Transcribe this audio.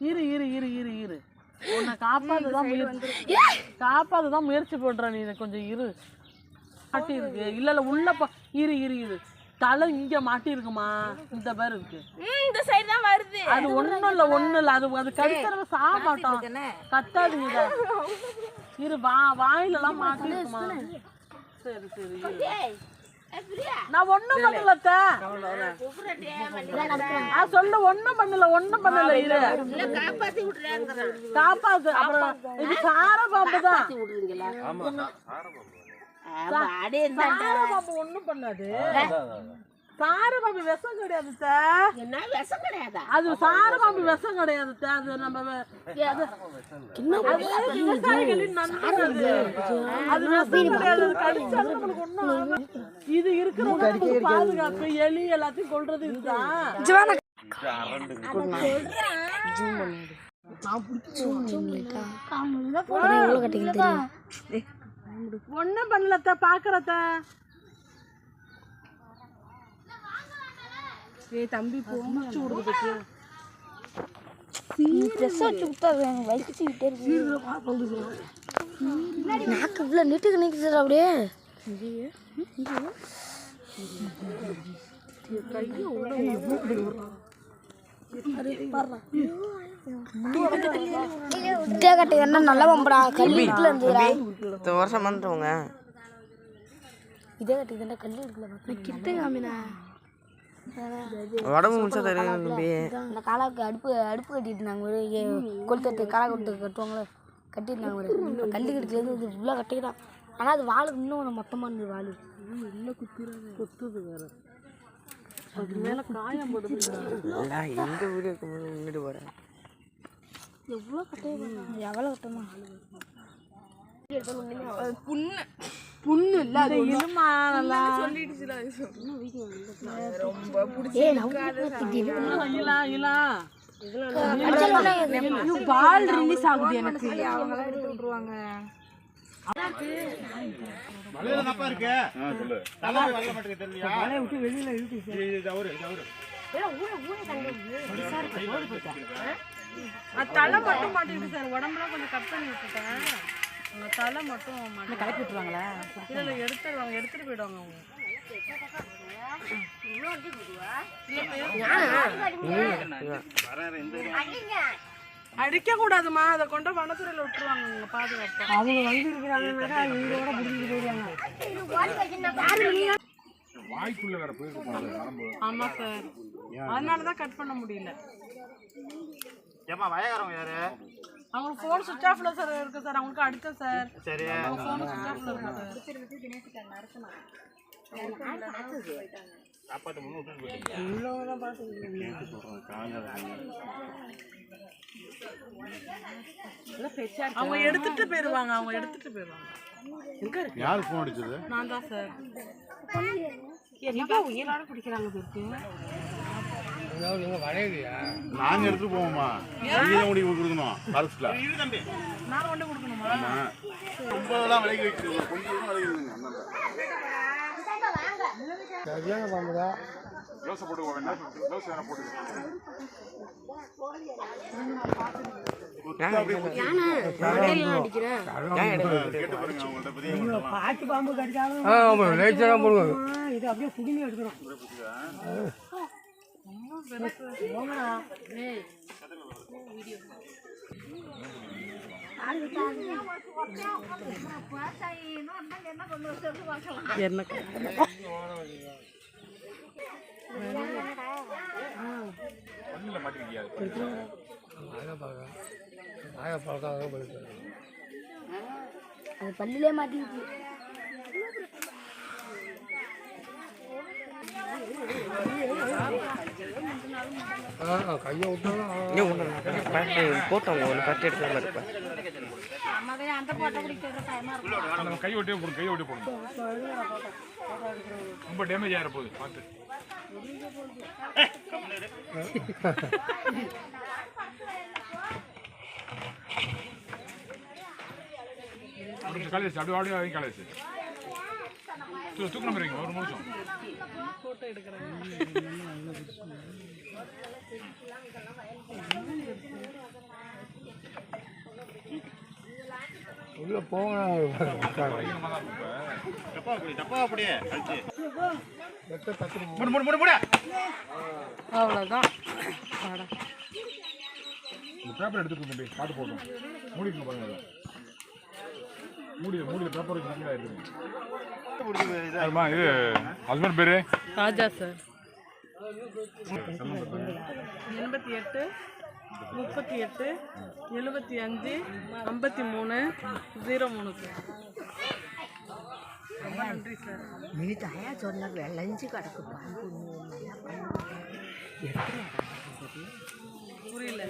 இரு இரு இரு இரு இரு. உன்னை காப்பாத்துதான் முயற்சி காப்பாத்துதான் முயற்சி பண்ற நீ. கொஞ்சம் இரு. மாட்டி இருக்கு இல்ல இல்ல உள்ள இரு இரு இரு. தலை இங்க மாட்டி இருக்குமா இந்த பேர் இருக்கு. இந்த சைடு தான் வருது. அது ஒண்ணும் இல்ல ஒண்ணும் இல்ல. அது அது கடிக்கிறவ சாக மாட்டான் கத்தாதீங்க. இரு வா வாயில எல்லாம் மாட்டி இருக்குமா சரி சரி நான் ஒண்ணும் பண்ணல சொல்லு ஒண்ணும் பண்ணல ஒண்ணும் பண்ணல இல்ல காப்பாத்தி அப்புறம் இது சார பாம்பு தான். ஒண்ணும் பண்ணாது. சார பாம்பு விஷம் கிடையாது. என்ன விஷம் கிடையாதா? அது சார பாம்பு விஷம் கிடையாது. அது நம்ம வே- அது அது விவசாயிகளின் அது. அது விஷம் கிடையாது கடிச்சாலும் நம்மளுக்கு. இது இருக்கிறது நமக்கு பாதுகாப்பு எலி எல்லாத்தையும் கொல்றது இதுதான். ஒண்ணும் பண்ணலத்த பாக்குறத ஏய் தம்பி மூச்சு விடுது ட்ரெஸ் வச்சு விட்டா எனக்கு வலிச்சுக்கிட்டே இருக்கு. நாக்கு இவ்வளோ நீட்டுக்கு நிற்குது அப்படியே. என்ன நல்ல பம்படா கல் இருக்குல இருந்துடா இந்த வருஷம் வந்துட்டவங்க இதே கட்டு. இதெல்லாம் கல் இருக்குல்ல கிட்ட காமினா உடம்பு முடிச்சா தெரியும் தம்பி. அந்த காலாவுக்கு அடுப்பு அடுப்பு கட்டிட்டு இருந்தாங்க ஒரு கொளுத்தட்டு காலா கொளுத்து கட்டுவாங்களே கட்டிருந்தாங்க ஒரு இப்ப கல் கட்டுலேருந்து இது ஃபுல்லாக கட்டிக்கிறான். ஆனால் அது வாழை இன்னும் கொஞ்சம் மொத்தமாக இருந்தது வாழு இல்ல குத்துறது குத்துது வேற அது மேல காயம் போடுது போறேன். எவ்வளோ கட்டே எவ்வளோ கட்டமா புண்ணு. இல்ல அது இருமா நல்லா. நான் இலா இலா பால் ரிலீஸ் ஆகுது எனக்கு. தப்பா இருக்கு. தலை வெளியில மட்டும் சார். உடம்புலாம் கொஞ்சம் கட் பண்ணி விட்டுட்டேன். உங்க தலை மட்டும் மாட்டி கலக்கி விட்டுருவாங்களா? இல்ல இல்ல எடுத்துருவாங்க எடுத்துட்டு போயிடுவாங்க அவங்க. அடிக்க கூடாதுமா அதை கொண்டு வனத்துறையில விட்டுருவாங்க பாதுகாப்பு. அவங்க வந்து இருக்கிறாங்கன்னா இவரோட புடிச்சிட்டு போயிடுவாங்க. வாய்க்குள்ள வேற போயிருக்கு போனது நரம்பு ஆமா சார் அதனாலதான் கட் பண்ண முடியல. ஏமா வயகாரவங்க யாரு? அவங்க ஃபோன் சுவிச் ஆஃப்ல சார் இருக்கு சார் அவங்களுக்கு அடுத்த சார் சரி அவங்க ஃபோன் சுவிச் ஆஃப்ல இருக்கு சார் காப்பாத்த முன்னு விட்டு போயிட்டீங்க. அவங்க எடுத்துட்டு போயிருவாங்க அவங்க எடுத்துட்டு போயிருவாங்க. யாரு போன் அடிச்சது? நான் தான் சார் உயிரோட பிடிக்கிறாங்க இருக்கு நாங்க எடுத்து போவோமா நீங்க தான் முடிவு கொடுக்கணும் கொடுக்கணுமா? ரொம்ப எல்லாம் விலகி வைக்கிறது கொஞ்சம் தான் விலகி வைங்க அண்ணன் ரோசை போட்டு வேண்டாம் ரோசை வேணா. போட்டு கேட்டு பாருங்க அவங்கள்ட்ட பெரிய என்ன ஒண்ணுல மாட்டிருக்கியா அது பல்லிலே மாட்டிக்கிச்சு கையை ஒன்று பரட்டு போட்டவங்க ஒன்று எடுத்து இருப்பேன் நம்ம கை ஒட்டியே போடும் கை ஒட்டி போடும் ரொம்ப டேமேஜ் ஆகிற போகுது பார்த்து கலைச்சு அப்படியே அப்படியே வாங்கி கலைச்சு தூ தூக்க நம்புறீங்க உள்ள போங்க. டப்பா அப்படியே மூடு மூடு மூடு மூடு அவ்வளோதான் பேப்பர் எடுத்துக்கோங்க தம்பி பார்த்து போட்டோம் மூடிக்கணும் பாருங்க மூடி மூடி பேப்பர் இது ஹஸ்பண்ட் பேர்? ராஜா சார் எண்பத்தி எட்டு முப்பத்தி எட்டு எழுபத்தி அஞ்சு ஐம்பத்தி மூணு ஜீரோ மூணு சார் ரொம்ப நன்றி சார் நீ தயா சொன்ன விளைஞ்சு கிடக்கு புரியல.